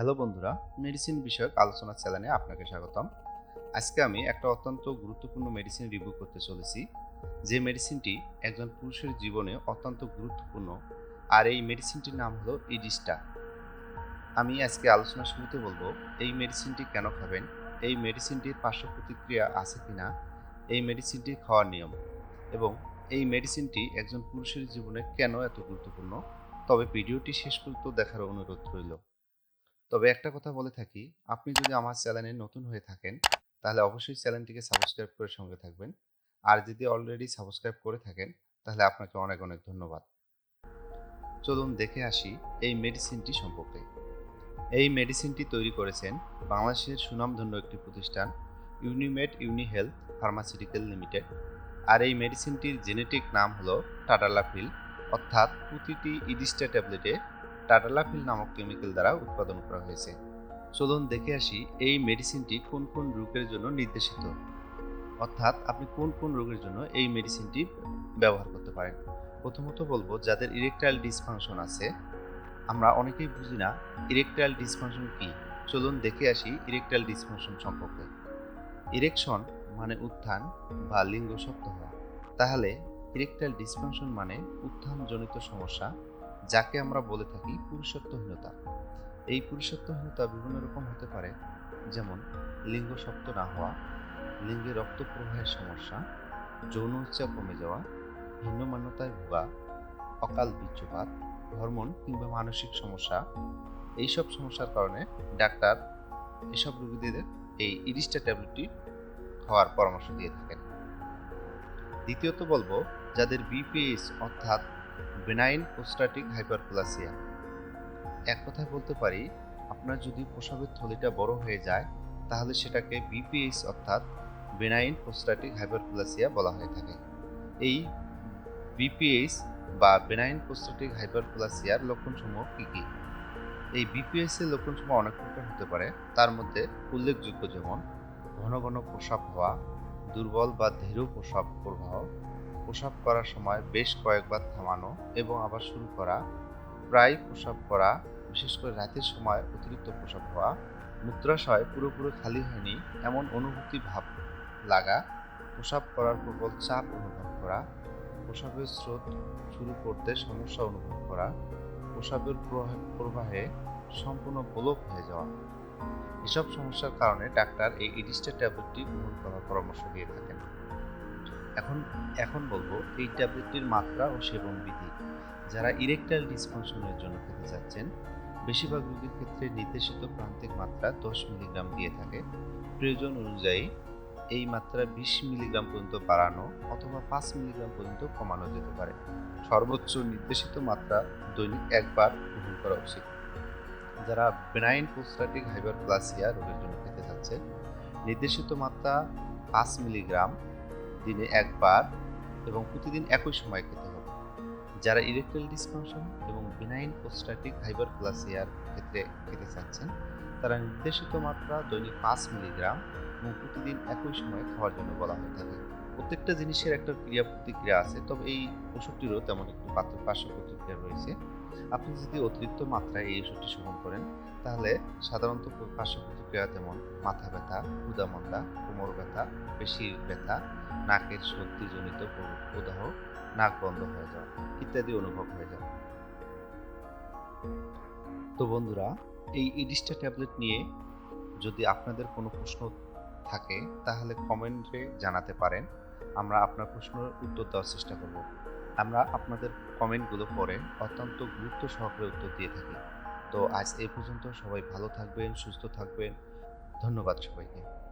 Hello বন্ধুরা medicine বিষয়ক আলোচনা চ্যানেলে আপনাকে স্বাগতম। আজকে আমি একটা অত্যন্ত গুরুত্বপূর্ণ মেডিসিন রিভিউ করতে চলেছি, যে মেডিসিনটি একজন পুরুষের জীবনে অত্যন্ত গুরুত্বপূর্ণ, আর এই মেডিসিনটির নাম হলো ইডিস্টা আমি আজকে আলোচনা শুরুতে বলব, এই মেডিসিনটি কেন খাবেন, এই মেডিসিনটির পার্শ্ব প্রতিক্রিয়া আছে কি না এই মেডিসিনটি খাওয়ার নিয়ম, এবং এই মেডিসিনটি একজন পুরুষের জীবনে কেন এত গুরুত্বপূর্ণ? তবে ভিডিওটি শেষ পর্যন্ত দেখার অনুরোধ রইল। তবে একটা কথা বলে থাকি, আপনি যদি আমার চ্যানেলে নতুন হয়ে থাকেন, তাহলে অবশ্যই চ্যানেলটিকে সাবস্ক্রাইব করে সঙ্গে থাকবেন। আর যদি অলরেডি সাবস্ক্রাইব করে থাকেন, তাহলে আপনাকে অনেক অনেক ধন্যবাদ। চলুন দেখে আসি এই মেডিসিনটি সম্পর্কে। এই মেডিসিনটি তৈরি করেছেন বাংলাদেশের সুনামধন্য একটি প্রতিষ্ঠান, ইউনিমেড ইউনি হেলথ ফার্মাসিউটিক্যাল লিমিটেড। আর এই মেডিসিনটির জেনেটিক নাম হলো টাটালাফিল, অর্থাৎ প্রতিটি ইডিস্টা ট্যাবলেটে টাটালাফিল নামক কেমিক্যাল দ্বারা উৎপাদন করা হয়েছে। চলুন দেখে আসি এই মেডিসিনটি কোন কোন রোগের জন্য নির্দেশিত। অর্থাৎ আপনি কোন কোন রোগের জন্য এই মেডিসিনটি ব্যবহার করতে পারেন। প্রথমত বলব, যাদের ইরেকটাইল ডিসফাংশন আছে, আমরা অনেকেই বুঝি না ইরেকটাইল ডিসফাংশন কি। চলুন দেখে আসি ইরেকটাইল ডিসফাংশন সম্পর্কে। ইরেকশন মানে উত্থান বা লিঙ্গ শক্ত হওয়া। তাহলে ইরেকটাইল ডিসফাংশন মানে উত্থানজনিত সমস্যা যাকে আমরা বলে থাকি পুরুষত্বহীনতা। এই পুরুষত্বহীনতা বিভিন্ন রকম হতে পারে, যেমন লিঙ্গ শক্ত না হওয়া, লিঙ্গে রক্ত প্রবাহের সমস্যা, যৌন ইচ্ছা কমে যাওয়া ভিন্নমান্যতায় ভোগা, অকাল বীর্যপাত, হরমোন কিংবা মানসিক সমস্যা, এইসব সমস্যার কারণে ডাক্তার এসব রোগীদের এই ইরিস্টা ট্যাবলেটটি খাওয়ার পরামর্শ দিয়ে থাকেন। দ্বিতীয়ত বলব, যাদের বিপিএস অর্থাৎ বেনাইন প্রোস্টাটিক হাইপারপ্লাসিয়া এক কথায় বলতে পারি, আপনার যদি প্রসবের থলিটা বড় হয়ে যায়, তাহলে সেটাকে বিপিএস অর্থাৎ বেনাইন প্রোস্টাটিক হাইপারপ্লাসিয়া বলা হয়ে থাকে। এই বিপিএস বা বেনাইন প্রোস্টাটিক হাইপারপ্লাসিয়ার লক্ষণসমূহ কী কী? এই বিপিএস এর লক্ষণসমূহ অনেক প্রকার হতে পারে। তার মধ্যে উল্লেখযোগ্য যেমন, ঘন ঘন প্রসাব হওয়া, দুর্বল বা ধীর প্রসাব প্রবাহ প্রসাব করার সময় বেশ কয়েকবার থামানো এবং আবার শুরু করা, প্রায় প্রসাব করা বিশেষ করে রাতের সময় অতিরিক্ত প্রসাব হওয়া মূত্রাশয় পুরোপুরি খালি হয়নি এমন অনুভূতি ভাব লাগা প্রসাব করার প্রবল চাপ অনুভব করা প্রসাবের স্রোত শুরু করতে সমস্যা অনুভব করা প্রসাবের প্রবাহে- প্রবাহে সম্পূর্ণ গোলক হয়ে যাওয়া। এসব সমস্যার কারণে ডাক্তার এই ইডিস্টার ট্যাবলেটটি গ্রহণ করার পরামর্শ দিয়ে থাকেন। এখন এখন বলব এই ট্যাবলেটটির মাত্রা ও সেবন বিধি। যারা ইরেকটাইল ডিসফাংশনের জন্য খেতে চাচ্ছেন, বেশিরভাগ রোগীর ক্ষেত্রে নির্দেশিত প্রান্তিক মাত্রা দশ মিলিগ্রাম দিয়ে থাকে। প্রয়োজন অনুযায়ী এই মাত্রা বিশ মিলিগ্রাম পর্যন্ত বাড়ানো অথবা পাঁচ মিলিগ্রাম পর্যন্ত কমানো যেতে পারে। সর্বোচ্চ নির্দেশিত মাত্রা দৈনিক একবার গ্রহণ করা উচিত। যারা বেনাইন পোস্টাটিক হাইবার প্লাসিয়া রোগের জন্য খেতে যাচ্ছে নির্দেশিত মাত্রা পাঁচ মিলিগ্রাম দিনে একবার এবং প্রতিদিন একই সময় খেতে হবে। যারা ইরেকটাইল ডিসফাংশন এবং বিনাইন প্রোস্টাটিক হাইপারপ্লাসিয়ার ক্ষেত্রে খেতে চাচ্ছেন, তারা নির্দেশিত মাত্রা দৈনিক পাঁচ মিলিগ্রাম এবং প্রতিদিন একই সময় খাওয়ার জন্য বলা হয়ে থাকে। প্রত্যেকটা জিনিসের একটা ক্রিয়া প্রতিক্রিয়া আছে, তবে এই ওষুধটিরও তেমন একটি পার্শ্ব প্রতিক্রিয়া রয়েছে। আপনি যদি অতিরিক্ত মাত্রায় এই ওষুধটি সেবন করেন, তাহলে সাধারণত পার্শ্ব প্রতিক্রিয়া যেমন মাথা ব্যথা উদামন্দা কোমর ব্যথা, পেশির ব্যথা, নাকের সর্দিজনিত প্র- প্রদাহ, নাক বন্ধ হয়ে যাওয়া ইত্যাদি অনুভব হয়ে যাবে তো বন্ধুরা, এই ইডিস্টা ট্যাবলেট নিয়ে যদি আপনাদের কোনো প্রশ্ন থাকে, তাহলে কমেন্টে জানাতে পারেন। আমরা আপনার প্রশ্নের উত্তর দেওয়ার চেষ্টা করব। আমরা আপনাদের কমেন্টগুলো পরে অত্যন্ত গুরুত্ব সহকারে উত্তর দিয়ে থাকি। তো আজ এই পর্যন্ত সবাই ভালো থাকবেন, সুস্থ থাকবেন। ধন্যবাদ সবাইকে।